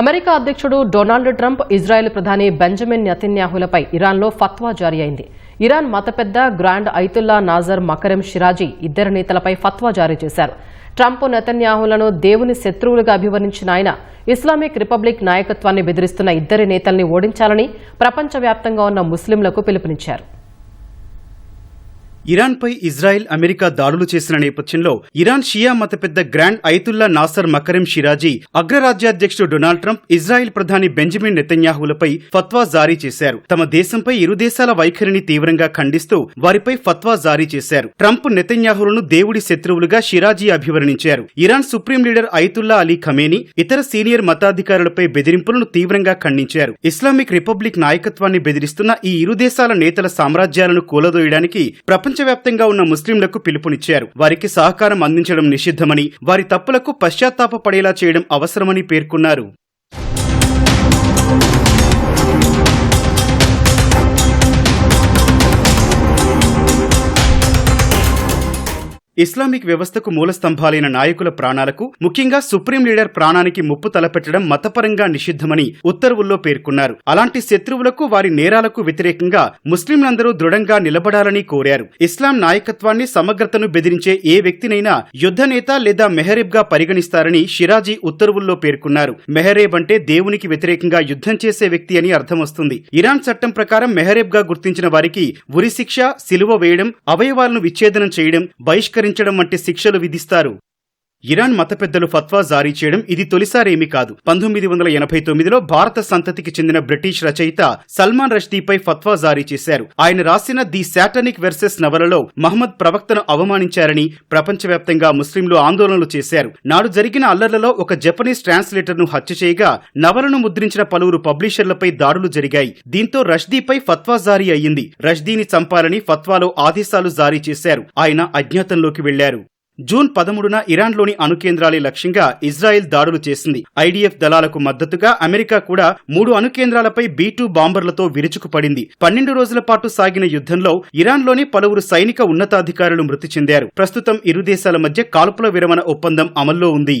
America అధ్యక్షుడు Donald Trump Israel ప్రధాని Benjamin నెతన్యాహులపై ఇరాన్లో ఫత్వా జారీ అయింది. Iran మతపెద్ద grand Ayatollah Nasser Makarem Shirazi ఇద్దరు నేతలపై ఫత్వా జారీ చేశారు. ట్రంప్ నెతన్యాహులను దేవుని శత్రువులుగా అభివర్ణించిన ఆయన ఇస్లామిక్ రిపబ్లిక్ నాయకత్వాన్ని బెదిరిస్తున్న ఇద్దరి నేతల్ని ఓడించాలని ప్రపంచవ్యాప్తంగా ఉన్న ముస్లింలకు పిలుపునిచ్చారు. ఇరాన్పై ఇజ్రాయెల్ అమెరికా దాడులు చేసిన నేపథ్యంలో ఇరాన్ షియా మత పెద్ద grand Ayatollah Nasser Makarem Shirazi అగ్రరాజ్యాధ్యక్షుడు Donald Trump Israel ప్రధాని బెంజమిన్ నెతన్యాహులపై ఫత్వా జారీ చేశారు. తమ దేశంపై ఇరు దేశాల వైఖరిని తీవ్రంగా ఖండిస్తూ వారిపై ఫత్వా జారీ చేశారు. ట్రంప్ నెతన్యాహులను దేవుడి శత్రువులుగా షిరాజీ అభివర్ణించారు. Iran supreme leader Ayatollah Ali Khamenei ఇతర సీనియర్ మతాధికారులపై బెదిరింపులను తీవ్రంగా ఖండించారు. ఇస్లామిక్ రిపబ్లిక్ నాయకత్వాన్ని బెదిరిస్తున్న ఈ ఇరు దేశాల నేతల సామ్రాజ్యాలను కూలదోయడానికి ప్రపంచ ప్రపంచవ్యాప్తంగా ఉన్న ముస్లింలకు పిలుపునిచ్చారు. వారికి సహకారం అందించడం నిషిద్ధమని వారి తప్పులకు పశ్చాత్తాప పడేలా చేయడం అవసరమని పేర్కొన్నారు. ఇస్లామిక్ వ్యవస్థకు మూలస్తంభాలైన నాయకుల ప్రాణాలకు ముఖ్యంగా సుప్రీం లీడర్ ప్రాణానికి ముప్పు తలపెట్టడం మతపరంగా నిషిద్ధమని ఉత్తర్వుల్లో పేర్కొన్నారు. అలాంటి శత్రువులకు వారి నేరాలకు వ్యతిరేకంగా ముస్లింలందరూ దృఢంగా నిలబడాలని కోరారు. ఇస్లాం నాయకత్వాన్ని సమగ్రతను బెదిరించే ఏ వ్యక్తినైనా యుద్ధ నేత లేదా మెహరేబ్గా పరిగణిస్తారని షిరాజీ ఉత్తర్వుల్లో పేర్కొన్నారు. మెహరేబ్ అంటే దేవునికి వ్యతిరేకంగా యుద్ధం చేసే వ్యక్తి అని అర్థం వస్తుంది. ఇరాన్ చట్టం ప్రకారం మెహరేబ్గా గుర్తించిన వారికి ఉరిశిక్ష సిలువ వేయడం అవయవాలను విచ్ఛేదనం చేయడం బహిష్కరించడం వంటి శిక్షలు విధిస్తారు. ఇరాన్ మత పెద్దలు ఫత్వా జారీ చేయడం ఇది తొలిసారేమీ కాదు. పంతొమ్మిది వందల ఎనభై తొమ్మిదిలో భారత సంతతికి చెందిన బ్రిటిష్ రచయిత సల్మాన్ రష్దీపై ఫత్వా జారీ చేశారు. ఆయన రాసిన ది శాటనిక్ వెర్సెస్ నవలలో మహమ్మద్ ప్రవక్తను అవమానించారని ప్రపంచవ్యాప్తంగా ముస్లింలు ఆందోళనలు చేశారు. నాడు జరిగిన అల్లర్లలో ఒక జపనీస్ ట్రాన్స్లేటర్ను హత్య చేయగా నవలను ముద్రించిన పలువురు పబ్లిషర్లపై దాడులు జరిగాయి. దీంతో రష్దీపై ఫత్వా జారీ అయ్యింది. రష్దీని చంపాలని ఫత్వాలో ఆదేశాలు జారీ చేశారు. ఆయన అజ్ఞాతంలోకి వెళ్ళారు జూన్ పదమూడున ఇరాన్లోని అణుకేంద్రాలే లక్ష్యంగా ఇజ్రాయెల్ దాడులు చేసింది. ఐడీఎఫ్ దళాలకు మద్దతుగా అమెరికా కూడా మూడు అణుకేంద్రాలపై బీ టూ బాంబర్లతో విరుచుకుపడింది. పన్నెండు రోజుల పాటు సాగిన యుద్ధంలో ఇరాన్లోని పలువురు సైనిక ఉన్నతాధికారులు మృతి చెందారు. ప్రస్తుతం ఇరు దేశాల మధ్య కాల్పుల విరమణ ఒప్పందం అమల్లో ఉంది.